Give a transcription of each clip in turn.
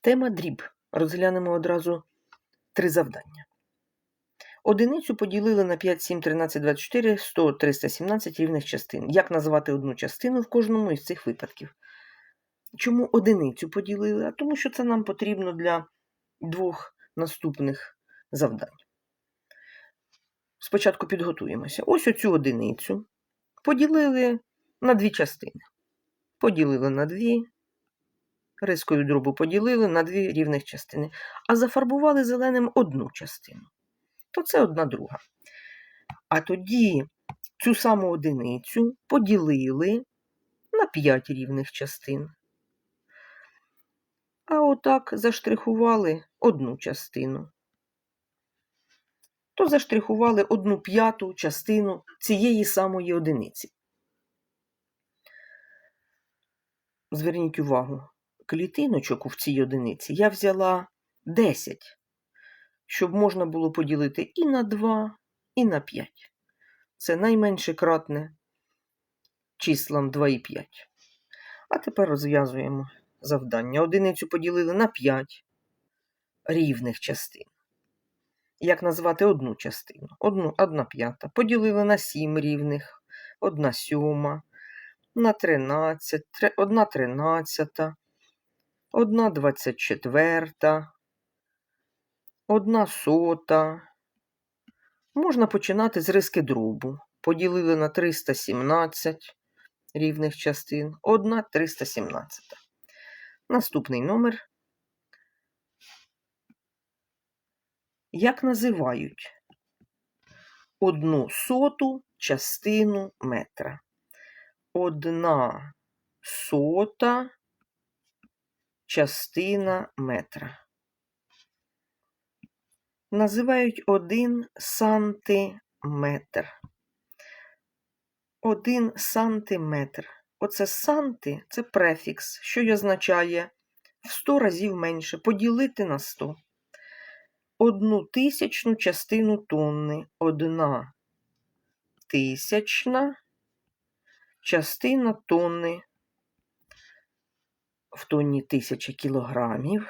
Тема дріб. Розглянемо одразу три завдання. Одиницю поділили на 5, 7, 13, 24, 100, 317 рівних частин. Як назвати одну частину в кожному із цих випадків? Чому одиницю поділили? А тому що це нам потрібно для двох наступних завдань. Спочатку підготуємося. Ось оцю одиницю поділили на дві частини. Поділили на дві, рискою дробу поділили на дві рівних частини, а зафарбували зеленим одну частину. То це одна друга. А тоді цю саму одиницю поділили на 5 рівних частин. А отак заштрихували одну частину. То заштрихували одну п'яту частину цієї самої одиниці. Зверніть увагу, клітиночок в цій одиниці я взяла 10, щоб можна було поділити і на 2, і на 5. Це найменше кратне числам 2 і 5. А тепер розв'язуємо завдання. Одиницю поділили на 5 рівних частин. Як назвати одну частину? Одну, одна п'ята. Поділили на 7 рівних, одна сьома, на 13, одна тринадцята, одна двадцять четверта, одна сота. Можна починати з риски дробу. Поділили на 317 рівних частин, одна 317. Наступний номер. Як називають одну соту частину метра? Одна сота частина метра. Називають один сантиметр. Один сантиметр. Оце санти це префікс, що й означає в 100 разів менше. Поділити на 100. Одну тисячну частину тонни. Одна тисячна частина тонни. В тонні тисяча кілограмів.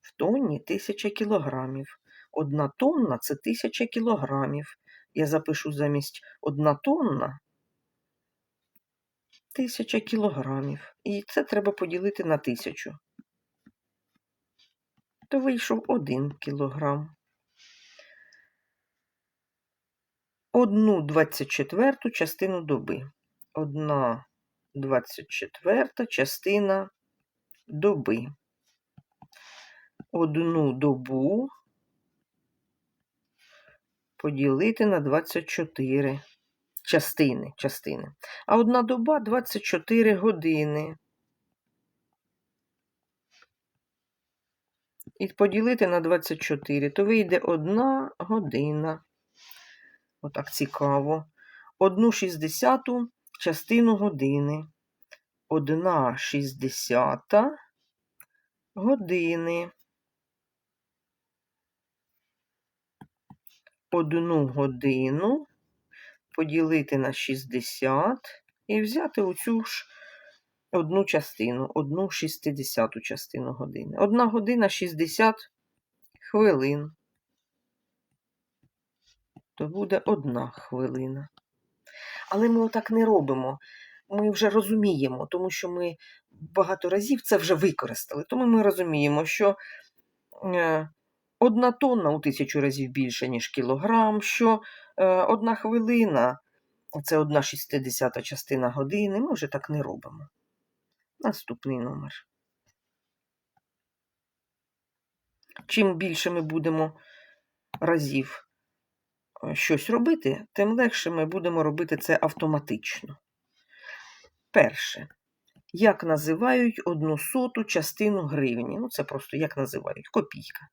В тонні тисяча кілограмів. Одна тонна це тисяча кілограмів. Я запишу замість одна тонна тисяча кілограмів. І це треба поділити на тисячу. То вийшов один кілограм. Одну двадцять четверту частину доби. Одна двадцять четверта частина доби. Одну добу поділити на 24 частини. частини. А одна доба 24 години. І поділити на 24, то вийде одна година. Отак цікаво. Одну шістдесяту частину години. Одна шістдесята години. Одну годину поділити на 60 і взяти оцю ж одну частину, одну шістдесяту частину години. Одна година 60 хвилин. То буде одна хвилина. Але ми отак не робимо. Ми вже розуміємо, тому що ми багато разів це вже використали. Тому ми розуміємо, що е, одна тонна у тисячу разів більше, ніж кілограм, що е, одна хвилина це одна шістдесята частина години. Ми вже так не робимо. Наступний номер. Чим більше ми будемо разів е, щось робити, тим легше ми будемо робити це автоматично. Перше. Як називають одну соту частину гривні? Ну, це просто як називають копійка.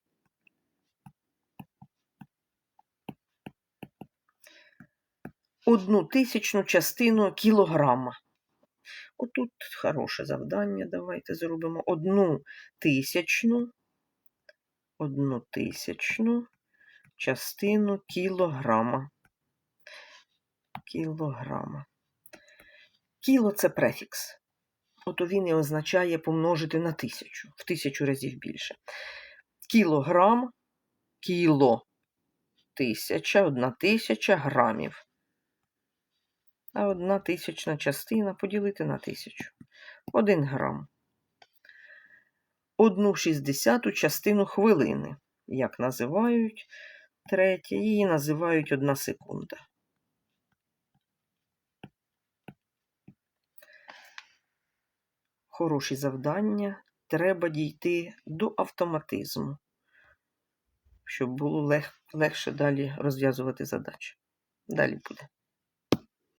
Одну тисячну частину кілограма. Отут хороше завдання. Давайте зробимо одну тисячну, одну тисячну частину кілограма. Кілограма. Кіло це префікс. ото він і означає помножити на тисячу, в тисячу разів більше. Кілограм, кіло, тисяча, одна тисяча грамів. А одна тисячна частина поділити на тисячу. Один грам. Одну шістдесяту частину хвилини, як називають третє, її називають одна секунда. Хороші завдання. Треба дійти до автоматизму, щоб було лег, легше далі розв'язувати задачі. Далі буде.